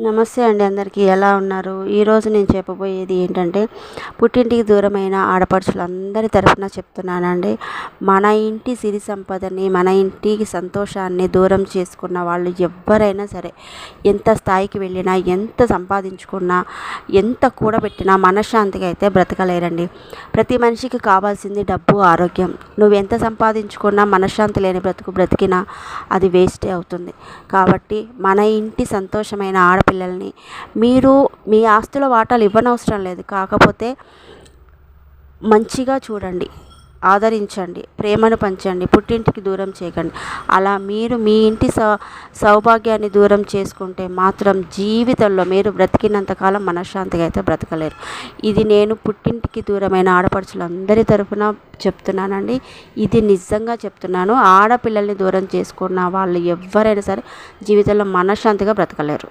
నమస్తే అండి అందరికీ. ఎలా ఉన్నారు? ఈరోజు నేను చెప్పబోయేది ఏంటంటే పుట్టింటికి దూరమైన ఆడపడుచులందరి తరఫున చెప్తున్నానండి. మన ఇంటి సిరి సంపదని మన ఇంటికి సంతోషాన్ని దూరం చేసుకున్న వాళ్ళు ఎవరైనా సరే ఎంత స్థాయికి వెళ్ళినా ఎంత సంపాదించుకున్నా ఎంత కూడబెట్టినా మనశ్శాంతిగా అయితే బ్రతకలేరండి. ప్రతి మనిషికి కావాల్సింది డబ్బు ఆరోగ్యం. నువ్వు ఎంత సంపాదించుకున్నా మనశ్శాంతి లేని బ్రతుకు బ్రతికినా అది వేస్టే అవుతుంది. కాబట్టి మన ఇంటి సంతోషమైన ఆడ పిల్లల్ని మీరు మీ ఆస్తుల వాటాలు ఇవ్వనవసరం లేదు. కాకపోతే మంచిగా చూడండి. ఆదరించండి. ప్రేమను పంచండి. పుట్టింటికి దూరం చేయకండి. అలా మీరు మీ ఇంటి సౌ సౌభాగ్యాన్ని దూరం చేసుకుంటే మాత్రం జీవితంలో మీరు బ్రతికినంతకాలం మనశ్శాంతిగా అయితే బ్రతకలేరు. ఇది నేను పుట్టింటికి దూరమైన ఆడపడుచులందరి తరఫున చెప్తున్నానండి. ఇది నిజంగా చెప్తున్నాను. ఆడపిల్లల్ని దూరం చేసుకున్న వాళ్ళు ఎవరైనా సరే జీవితంలో మనశ్శాంతిగా బ్రతకలేరు.